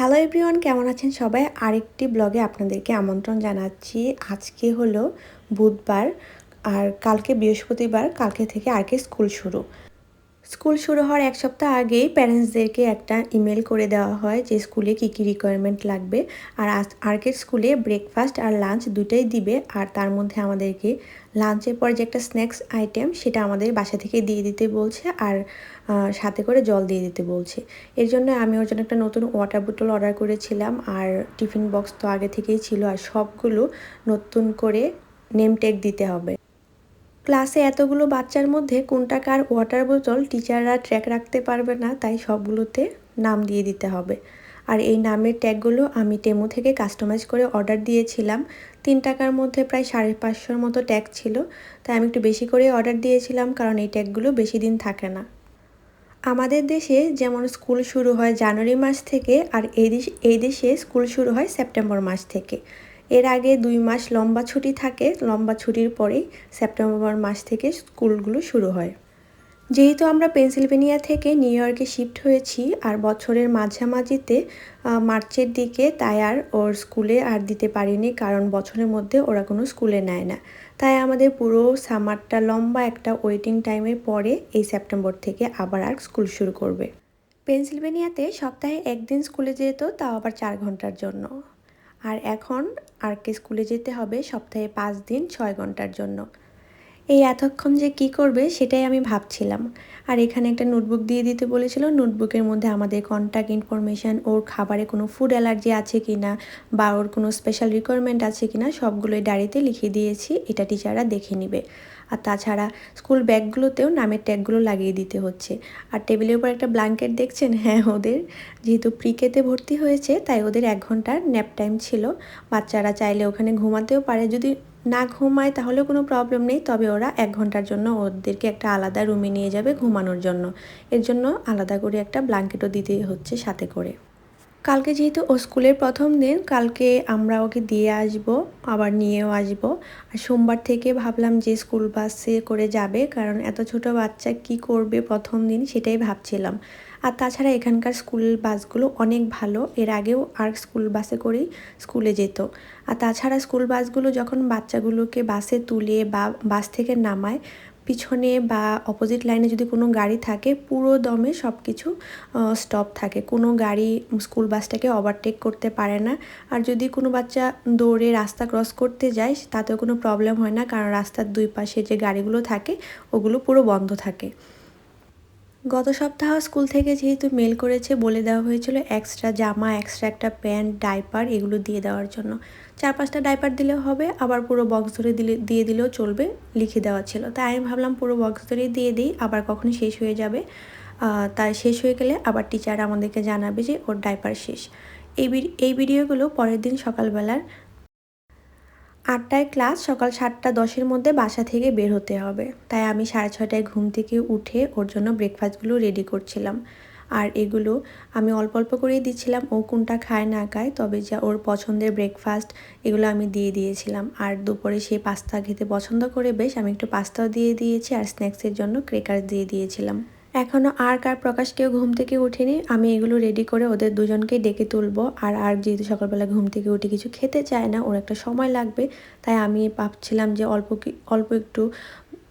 Hello everyone কেমন আছেন সবাই? আরেকটি ব্লগে আপনাদেরকে আমন্ত্রণ জানাচ্ছি। আজকে হলো বুধবার আর কালকে বৃহস্পতিবার, কালকে থেকে আরকে স্কুল শুরু। স্কুল শুরু হওয়ার এক সপ্তাহ আগেই প্যারেন্টসদেরকে একটা ইমেল করে দেওয়া হয় যে স্কুলে কী কী রিকোয়ারমেন্ট লাগবে। আর আর্কের স্কুলে ব্রেকফাস্ট আর লাঞ্চ দুটাই দিবে। আর তার মধ্যে আমাদেরকে লাঞ্চের পর যে একটা স্ন্যাক্স আইটেম সেটা আমাদের বাসা থেকে দিয়ে দিতে বলছে আর সাথে করে জল দিয়ে দিতে বলছে। এর জন্য আমি ওর জন্য একটা নতুন ওয়াটার বোতল অর্ডার করেছিলাম। আর টিফিন বক্স তো আগে থেকেই ছিল। আর সবগুলো নতুন করে নেম টেক দিতে হবে। ক্লাসে এতগুলো বাচ্চার মধ্যে কোনটা কার ওয়াটার বোতল টিচাররা ট্র্যাক রাখতে পারবে না, তাই সবগুলোতে নাম দিয়ে দিতে হবে। আর এই নামের ট্যাগগুলো আমি টেমো থেকে কাস্টমাইজ করে অর্ডার দিয়েছিলাম। তিন টাকার মধ্যে প্রায় সাড়ে পাঁচশোর মতো ট্যাগ ছিল, তাই আমি একটু বেশি করে অর্ডার দিয়েছিলাম, কারণ এই ট্যাগগুলো বেশি দিন থাকে না। আমাদের দেশে যেমন স্কুল শুরু হয় জানুয়ারি মাস থেকে, আর এই দেশ, এই দেশে স্কুল শুরু হয় সেপ্টেম্বর মাস থেকে। এর আগে দুই মাস লম্বা ছুটি থাকে, লম্বা ছুটির পরেই সেপ্টেম্বর মাস থেকে স্কুলগুলো শুরু হয়। যেহেতু আমরা পেনসিলভেনিয়া থেকে নিউ ইয়র্কে শিফট হয়েছি, আর বছরের মাঝামাঝিতে মার্চের দিকে তাই আর ওর স্কুলে আর দিতে পারিনি, কারণ বছরের মধ্যে ওরা কোনো স্কুলে নেয় না। তাই আমাদের পুরো সামারটা লম্বা একটা ওয়েটিং টাইমের পরে এই সেপ্টেম্বর থেকে আবার আর স্কুল শুরু করবে। পেনসিলভেনিয়াতে সপ্তাহে একদিন স্কুলে যেত, তাও আবার চার ঘণ্টার জন্য। আর এখন আরকে স্কুলে যেতে হবে সপ্তাহে পাঁচ দিন ছয় ঘণ্টার জন্য। এই এতক্ষণ যে কি করবে সেটাই আমি ভাবছিলাম। আর এখানে একটা নোটবুক দিয়ে দিতে বলেছিল, নোটবুকের মধ্যে আমাদের কন্ট্যাক্ট ইনফরমেশান ওর খাবারে কোনো ফুড অ্যালার্জি আছে কি না বা ওর কোনো স্পেশাল রিকোয়ারমেন্ট আছে কি না সবগুলোই ডায়েরিতে লিখে দিয়েছি, এটা টিচাররা দেখে নিবে। আর তাছাড়া স্কুল ব্যাগগুলোতেও নামের ট্যাগগুলো লাগিয়ে দিতে হচ্ছে। আর টেবিলের উপর একটা ব্ল্যাঙ্কেট দেখছেন? হ্যাঁ ওদের। যেহেতু প্রিকেতে ভর্তি হয়েছে, তাই ওদের এক ঘণ্টার ন্যাপ টাইম ছিল। বাচ্চারা চাইলে ওখানে ঘুমাতেও পারে। যদি না ঘুমায় তাহলে কোনো প্রবলেম নেই। তবে ওরা এক ঘণ্টার জন্য ওদেরকে একটা আলাদা রুমে নিয়ে যাবে ঘুমানোর জন্য। এর জন্য আলাদা করে একটা ব্ল্যাঙ্কেটও দিতে হচ্ছে সাথে করে। কালকে যেহেতু ও স্কুলের প্রথম দিন, কালকে আমরা ওকে দিয়ে আসব, আবার নিয়েও আসব। আর সোমবার থেকে ভাবলাম যে স্কুল বাসে করে যাবে, কারণ এত ছোট বাচ্চা কি করবে প্রথম দিন সেটাই ভাবছিলাম। আর তাছাড়া এখানকার স্কুল বাসগুলো অনেক ভালো, এর আগেও আর স্কুল বাসে করেই স্কুলে যেত। আর তাছাড়া স্কুল বাসগুলো যখন বাচ্চাগুলোকে বাসে তুলে বা বাস থেকে নামায় পিছনে বা অপোজিট লাইনে যদি কোনো গাড়ি থাকে, পুরো দমে সব কিছু স্টপ থাকে। কোনো গাড়ি স্কুল বাসটাকে ওভারটেক করতে পারে না। আর যদি কোনো বাচ্চা দৌড়ে রাস্তা ক্রস করতে যায়, তাতেও কোনো প্রবলেম হয় না। কারণ রাস্তার দুই পাশে যে গাড়িগুলো থাকে, ওগুলো পুরো বন্ধ থাকে। গত সপ্তাহ স্কুল থেকে যেহেতু মেল করেছে, বলে দেওয়া হয়েছিল এক্সট্রা জামা এক্সট্রা একটা প্যান্ট ডাইপার এগুলো দিয়ে দেওয়ার জন্য। চার পাঁচটা ডাইপার দিলেও হবে, আবার পুরো বক্স ধরে দিলে, দিয়ে দিলেও চলবে, লিখে দেওয়া ছিল। তাই আমি ভাবলাম পুরো বক্স ধরে দিয়ে দিই, আবার কখনো শেষ হয়ে যাবে। তাই শেষ হয়ে গেলে আবার টিচার আমাদেরকে জানাবে যে ওর ডাইপার শেষ। এই এই ভিডিওগুলো পরের দিন সকালবেলার আটটায় ক্লাস সকাল সাতটা দশের মধ্যে বাসা থেকে বের হতে হবে। তাই আমি সাড়ে ছটায় ঘুম থেকে উঠে ওর জন্য ব্রেকফাস্টগুলো রেডি করছিলাম। আর এগুলো আমি অল্প অল্প করেই দিচ্ছিলাম, ও কোনটা খায় না খায়, তবে যা ওর পছন্দের ব্রেকফাস্ট এগুলো আমি দিয়ে দিয়েছিলাম। আর দুপুরে সে পাস্তা খেতে পছন্দ করে বেশ, আমি একটু পাস্তাও দিয়ে দিয়েছি আর স্ন্যাক্সের জন্য ক্রেকার দিয়ে দিয়েছিলাম। এখনও আর কার প্রকাশ কেউ ঘুম থেকে উঠেনি। আমি এগুলো রেডি করে ওদের দুজনকে ডেকে তুলবো। আর আর যেহেতু সকালবেলা ঘুম থেকে উঠে কিছু খেতে চায় না, ওর একটা সময় লাগবে। তাই আমি ভাবছিলাম যে অল্প অল্প একটু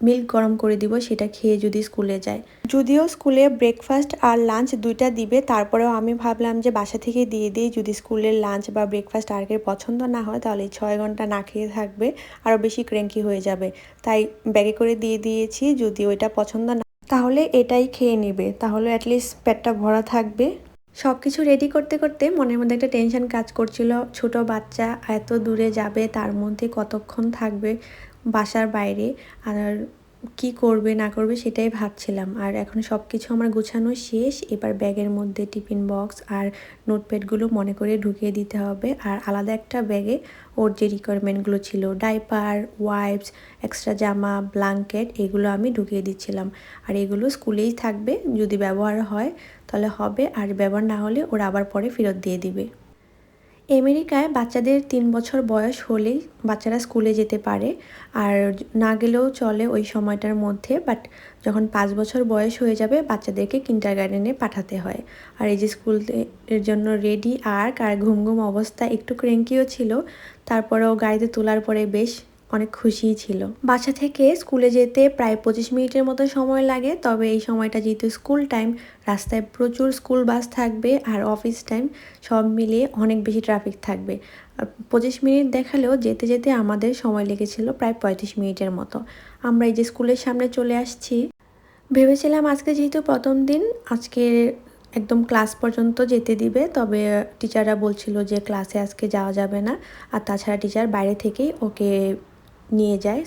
মিল্ক গরম করে দিব, সেটা খেয়ে যদি স্কুলে যায়। যদিও স্কুলে ব্রেকফাস্ট আর লাঞ্চ দুইটা দিবে, তারপরেও আমি ভাবলাম যে বাসা থেকে দিয়ে দিই। যদি স্কুলের লাঞ্চ বা ব্রেকফাস্ট আর পছন্দ না হয়, তাহলে ছয় ঘণ্টা না খেয়ে থাকবে, আরও বেশি ক্রেঙ্কি হয়ে যাবে। তাই ব্যাগে করে দিয়ে দিয়েছি, যদি ওইটা পছন্দ না তাহলে এটাই খেয়ে নেবে। তাহলে অ্যাটলিস্ট পেটটা ভরা থাকবে। সব কিছু রেডি করতে করতে মনের মধ্যে একটা টেনশন কাজ করছিল। ছোট বাচ্চা এত দূরে যাবে, তার মধ্যে কতক্ষণ থাকবে বাসার বাইরে? আর কি করবে, না করবে সেটাই ভাবছিলাম। আর এখন সব কিছু আমার গোছানো শেষ। এবার ব্যাগের মধ্যে টিফিন বক্স আর নোটপ্যাডগুলো মনে করে ঢুকিয়ে দিতে হবে। আর আলাদা একটা ব্যাগে ওর যে রিকোয়ারমেন্টগুলো ছিল ডাইপার ওয়াইপস এক্সট্রা জামা ব্ল্যাঙ্কেট এগুলো আমি ঢুকিয়ে দিচ্ছিলাম। আর এগুলো স্কুলেই থাকবে, যদি ব্যবহার হয় তাহলে হবে। আর ব্যবহার না হলে ওরা আবার পরে ফেরত দিয়ে দিবে। আমেরিকায় বাচ্চাদের তিন বছর বয়স হলেই বাচ্চারা স্কুলে যেতে পারে। আর না গেলেও চলে ওই সময়টার মধ্যে বাট যখন পাঁচ বছর বয়স হয়ে যাবে, বাচ্চাদেরকে কিন্টার গার্ডেনে পাঠাতে হয়। আর এই যে স্কুলের জন্য রেডি আর আর ঘুম ঘুম অবস্থা একটু ক্রেঙ্কিও ছিল, তারপরেও গাড়িতে তোলার পরে বেশ অনেক খুশিই ছিল। বাসা থেকে স্কুলে যেতে প্রায় পঁচিশ মিনিটের মতো সময় লাগে, তবে এই সময়টা যেহেতু স্কুল টাইম, রাস্তায় প্রচুর স্কুল বাস থাকবে আর অফিস টাইম সব মিলিয়ে অনেক বেশি ট্রাফিক থাকবে। আর পঁচিশ মিনিট দেখালেও যেতে যেতে আমাদের সময় লেগেছিল প্রায় পঁয়ত্রিশ মিনিটের মতো। আমরা এই যে স্কুলের সামনে চলে আসছি, ভেবেছিলাম আজকে যেহেতু প্রথম দিন, আজকে একদম ক্লাস পর্যন্ত যেতে দিবে, তবে টিচাররা বলছিল যে ক্লাসে আজকে যাওয়া যাবে না। আর তাছাড়া টিচার বাইরে থেকেই ওকে নিয়ে যায়।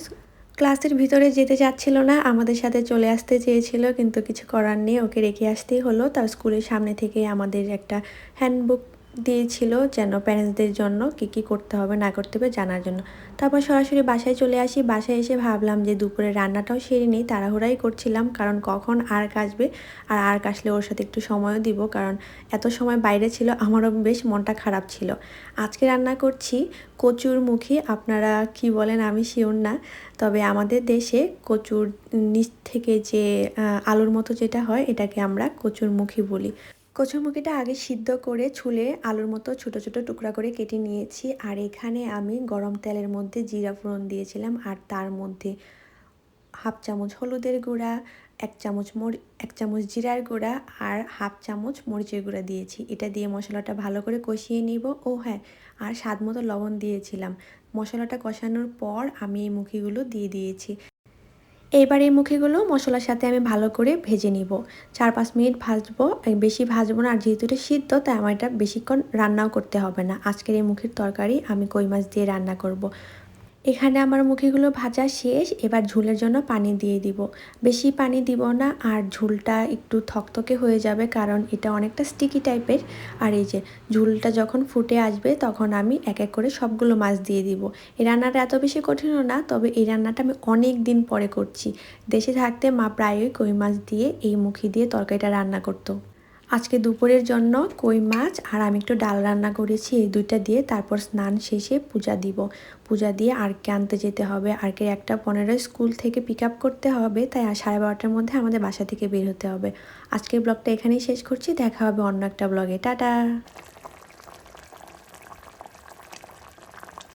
ক্লাসের ভিতরে যেতে চাচ্ছিল না, আমাদের সাথে চলে আসতে চেয়েছিল, কিন্তু কিছু করার নেই, ওকে রেখে আসতেই হলো। তার স্কুলের সামনে থেকে আমাদের একটা হ্যান্ডবুক দিয়েছিল যেন প্যারেন্টসদের জন্য কি কি করতে হবে, না করতে হবে জানার জন্য। তারপর সরাসরি বাসায় চলে আসি। বাসায় এসে ভাবলাম যে দুপুরে রান্নাটাও সেরে নিই, তাড়াহুড়াই করছিলাম। কারণ কখন আর কাশবে আর আর কাশলে ওর সাথে একটু সময়ও দিব, কারণ এত সময় বাইরে ছিল, আমারও বেশ মনটা খারাপ ছিল। আজকে রান্না করছি কচুর মুখী, আপনারা কি বলেন আমি শিওর না। তবে আমাদের দেশে কচুর নিচ থেকে যে আলুর মতো যেটা হয়, এটাকে আমরা কচুর মুখী বলি। কচুরমুখিটা আগে সিদ্ধ করে ছুলে আলুর মতো ছোট ছোট টুকরা করে কেটে নিয়েছি। আর এখানে আমি গরম তেলের মধ্যে জিরা ফোড়ন দিয়েছিলাম আর তার মধ্যে হাফ চামচ হলুদের গুঁড়া, এক চামচ মরি, এক চামচ জিরার গুঁড়া আর হাফ চামচ মরিচের গুঁড়া দিয়েছি। এটা দিয়ে মশলাটা ভালো করে কষিয়ে নিব। ও হ্যাঁ আর স্বাদ মতো লবণ দিয়েছিলাম। মশলাটা কষানোর পর আমি এই মুখিগুলো দিয়ে দিয়েছি। এইবার এই মুখেগুলো মশলার সাথে আমি ভালো করে ভেজে নিব। চার পাঁচ মিনিট ভাজবো। বেশি ভাজবো না, আর যেহেতু এটা সিদ্ধ, তাই আমার এটা বেশিক্ষণ রান্নাও করতে হবে না। আজকের এই মুখের তরকারি আমি কই মাছ দিয়ে রান্না করব। এখানে আমার মুখিগুলো ভাজা শেষ, এবার ঝুলের জন্য পানি দিয়ে দিব। বেশি পানি দিব না, আর ঝুলটা একটু থকথকে হয়ে যাবে কারণ এটা অনেকটা স্টিকি টাইপের আর এই যে, ঝুলটা যখন ফুটে আসবে তখন আমি এক এক করে সবগুলো মাছ দিয়ে দিব। এই রান্নাটা এত বেশি কঠিনও না, তবে এই রান্নাটা আমি অনেক দিন পরে করছি। দেশে থাকতে মা প্রায়ই কই মাছ দিয়ে এই মুখি দিয়ে তরকারিটা রান্না করতো। আজকে দুপুরের জন্য কই মাছ আর আমি একটু ডাল রান্না করেছি, এই দুইটা দিয়ে তারপর স্নান শেষে পূজা দিব। পূজা দিয়ে আরকে আনতে যেতে হবে? আরকে একটা পনেরোই স্কুল থেকে পিক আপ করতে হবে, তাই সাড়ে বারোটার মধ্যে আমাদের বাসা থেকে বের হতে হবে। আজকের ব্লগটা এখানেই শেষ করছি, দেখা হবে অন্য একটা ব্লগে। টাটা!